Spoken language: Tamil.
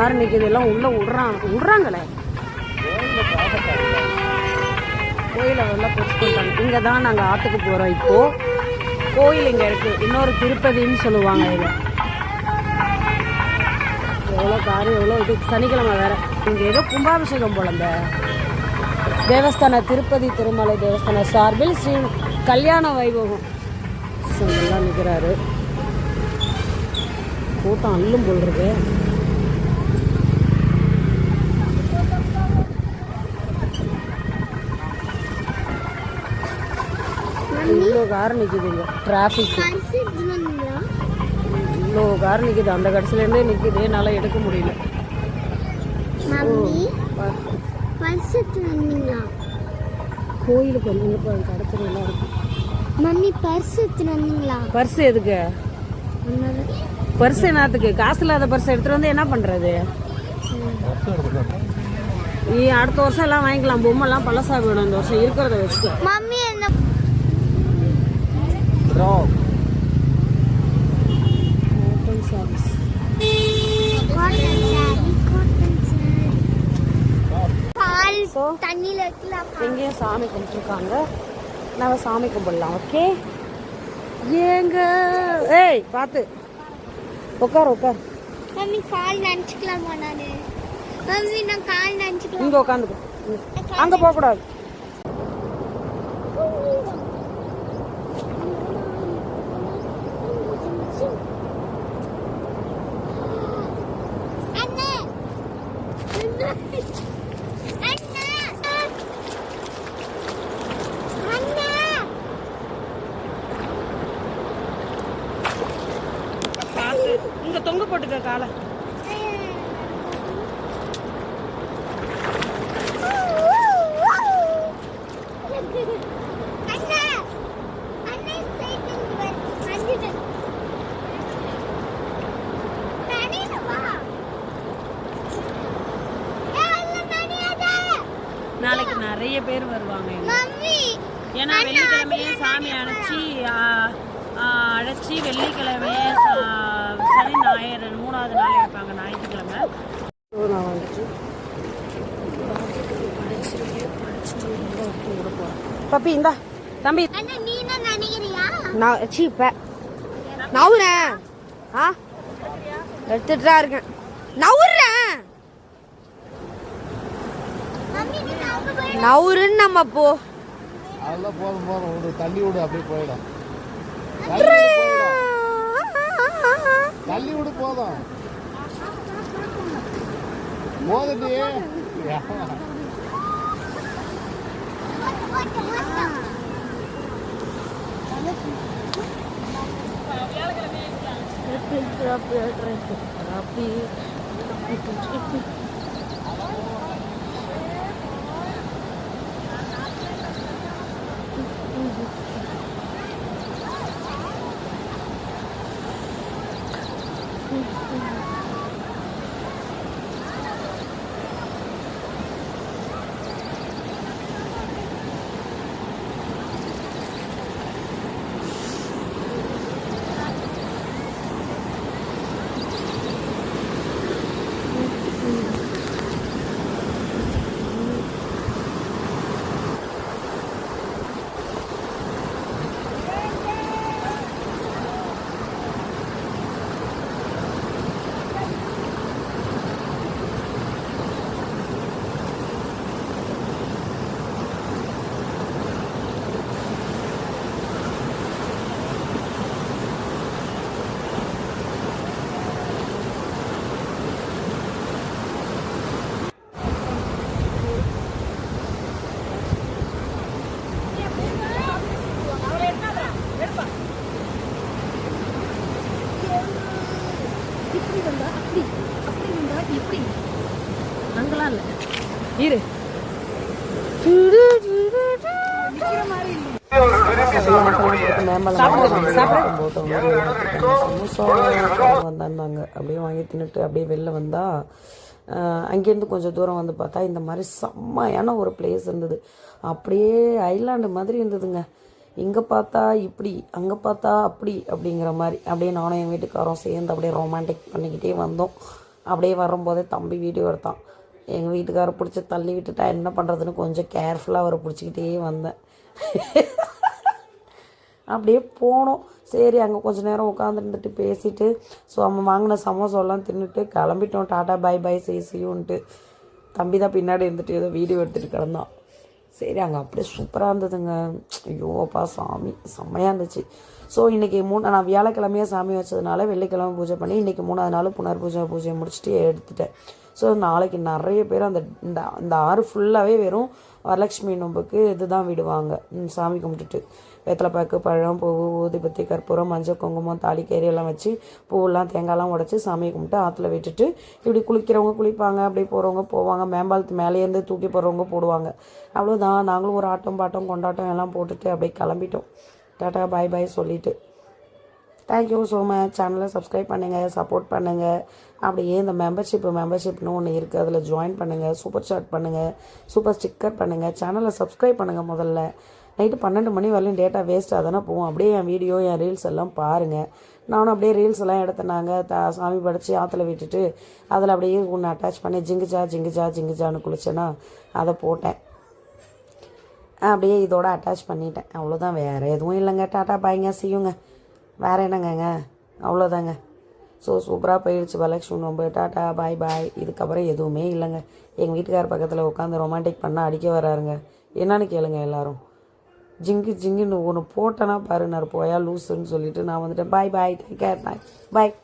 கார் நிற்கிது எல்லாம் உள்ளே விட்றாங்க விட்றாங்களே. கோயிலை எல்லாம் பொறுத்து இங்கே தான் நாங்கள் ஆற்றுக்கு போகிறோம் இப்போது கோயில் இங்கே இருக்குது இன்னொரு திருப்பதின்னு சொல்லுவாங்க இது எவ்வளோ கார் எவ்வளோ இது. சனிக்கிழமை வேறு. இங்கே ஏதோ கும்பாபிஷேகம் போல இந்த தேவஸ்தான திருப்பதி திருமலை தேவஸ்தான சார்பில் ஸ்ரீ கல்யாண வைபவம். எல்லாம் நிற்கிறாரு கூட்டம் அள்ளும் போல் இருக்கு இவ்வளோ கார் நிற்குதுங்க டிராஃபிக் இவ்வளோ கார் நிற்குது அந்த கடைசிலேருந்தே நிற்குது என்னால் எடுக்க முடியல கோயிலுக்கு வந்து இப்போ கடத்துல எல்லாம் இருக்கு மம்மி பர்ஸ் எடுத்து வந்தீங்களா பர்ஸ் எதுக்கு பர்ஸ் என்னத்துக்கு காசு இல்லாத பர்ஸ் எடுத்துட்டு வந்து என்ன பண்றது நீ அடுத்த வருஷம் எல்லாம் வாங்கிக்கலாம் பொம்மைலாம் பழசா வேணும் இந்த வருஷம் இருக்கிறத வச்சுக்கோ mummy service cotton sari cotton sari பால் So? தண்ணியில வைக்கலாம் எங்கேயும் சாமி கும்பிட்டுருக்காங்க. நம்ம சாமி கும்பிடலாம் ஓகே ஏங்க ஏய் பார்த்து. உட்கார் உட்கார். மம்மி கால் நினச்சிக்கலாமா நானு? மம்மி நான் கால் நினச்சிக்கலாம். இங்கே உட்காந்துக்கோ. அங்கே போகக்கூடாது. நிறைய பேர் வருவாங்க ஏன்னா வெள்ளிக்கிழமையே சாமி ஆ, அழைச்சி வெள்ளிக்கிழமையே சா- சனி ஞாயிறு மூணாவது நாள் எடுப்பாங்க ஞாயிற்றுக்கிழமை. பப்பி இந்தா. தம்பி. நான் சி இப்போ நவுறேன். ஆ? எடுத்துட்டு தான் இருக்கேன். நவுறேன் மம்மி நீ அவங்க போய் நவுருன்னு நம்ம போ. அதெல்லாம் போதும் போதும். விடு தள்ளி விடு அப்படியே போயிடும். தள்ளி விடு போதும். போதுடி அங்கெல்லாம் இரு. வந்தாங்க. அப்படியே வாங்கி தின்னுட்டு அப்படியே வெளில வந்தா அங்கேருந்து கொஞ்சம் தூரம் வந்து பார்த்தா இந்த மாதிரி செம்மையான ஒரு பிளேஸ் இருந்தது. அப்படியே ஐலாண்டு மாதிரி இருந்ததுங்க. இங்கே பார்த்தா இப்படி அங்கே பார்த்தா அப்படி அப்படிங்கிற மாதிரி. அப்படியே நானும் என் வீட்டுக்காரும் சேர்ந்து அப்படியே ரொமான்டிக் பண்ணிக்கிட்டே வந்தோம். அப்படியே வரும்போதே தம்பி வீடியோ எடுத்தான். எங்கள் வீட்டுக்காரரை பிடிச்சி தள்ளி விட்டுட்டா என்ன பண்ணுறதுன்னு கொஞ்சம் கேர்ஃபுல்லாக அவரை பிடிச்சிக்கிட்டே வந்தேன். அப்படியே போனோம். சரி அங்கே கொஞ்ச நேரம் உட்காந்துருந்துட்டு பேசிட்டு ஸோ அவன் வாங்கின சமோசெல்லாம் தின்னுட்டு கிளம்பிட்டோம். டாட்டா பை பை சேசியும்ன்ட்டு தம்பி தான் பின்னாடி இருந்துட்டு ஏதோ வீடியோ எடுத்துகிட்டு கிடந்தான். சரி அங்கே அப்படியே சூப்பராக இருந்ததுங்க. ஐயோ அப்பா சாமி செம்மையாக இருந்துச்சு. ஸோ இன்றைக்கி மூணு நான் வியாழக்கிழமையாக சாமி வச்சதுனால வெள்ளிக்கிழமை பூஜை பண்ணி இன்றைக்கி மூணாவது நாள் புனர் பூஜை பூஜையை முடிச்சுட்டு எடுத்துட்டேன். ஸோ நாளைக்கு நிறைய பேர் அந்த இந்த இந்த ஆறு ஃபுல்லாகவே வெறும் வரலட்சுமி நோம்புக்கு இதுதான் விடுவாங்க. சாமி கும்பிட்டுட்டு. வெத்தலைப்பாக்கு பழம் பூ ஊதுபத்தி கற்பூரம் மஞ்சள் குங்குமம் தாலிக்கேரி எல்லாம் வச்சு பூவெல்லாம் தேங்காய்லாம் உடச்சி சாமியை கும்பிட்டு ஆற்றுல விட்டுட்டு இப்படி குளிக்கிறவங்க குளிப்பாங்க அப்படி போகிறவங்க போவாங்க மேம்பாலத்து மேலேருந்து தூக்கி போடுறவங்க போடுவாங்க. அவ்வளோதான் நாங்களும் ஒரு ஆட்டம் பாட்டம் கொண்டாட்டம் எல்லாம் போட்டுட்டு அப்படியே கிளம்பிட்டோம். டாட்டா பாய் பாய் சொல்லிவிட்டு தேங்க்யூ ஸோ மச் சேனலை சப்ஸ்கிரைப் பண்ணுங்கள் சப்போர்ட் பண்ணுங்கள் அப்படியே இந்த மெம்பர்ஷிப் மெம்பர்ஷிப்னு ஒன்று இருக்குது அதில் ஜாயின் பண்ணுங்கள் சூப்பர் சாட் பண்ணுங்கள் சூப்பர் ஸ்டிக்கர் பண்ணுங்கள் சேனலை சப்ஸ்கிரைப் பண்ணுங்கள் முதல்ல. நைட்டு பன்னெண்டு மணி வரலையும் டேட்டா வேஸ்ட்டாக தானே போவோம் அப்படியே என் வீடியோ என் ரீல்ஸ் எல்லாம் பாருங்கள் நானும் அப்படியே ரீல்ஸ் எல்லாம் எடுத்தினாங்க. த சாமி படைச்சி ஆற்றுல விட்டுட்டு அதில் அப்படியே ஒன்று அட்டாச் பண்ணி ஜிங்குஜா ஜிங்குஜா ஜிங்குஜான்னு குளிச்சேன்னா அதை போட்டேன். அப்படியே இதோட அட்டாச் பண்ணிட்டேன். அவ்வளோதான் வேறு எதுவும் இல்லைங்க. டாட்டா பாய்ங்க செய்யுங்க வேறு என்னங்கங்க? அவ்வளோதாங்க ஸோ சூப்பராக போயிடுச்சு வரலட்சுமி நோம்பு டாட்டா பாய் பாய் இதுக்கப்புறம் எதுவுமே இல்லைங்க. எங்கள் வீட்டுக்கார் பக்கத்தில் உட்காந்து ரொமான்டிக் பண்ணால் அடிக்க வராருங்க. என்னன்னு கேளுங்க எல்லாரும். ஜிங்கு ஜிங்குன்னு ஒன்று போட்டேன்னா பாரு போயா லூஸுன்னு சொல்லிட்டு நான் வந்துட்டேன். பாய் பாய் டேக் கேர் பாய் பாய்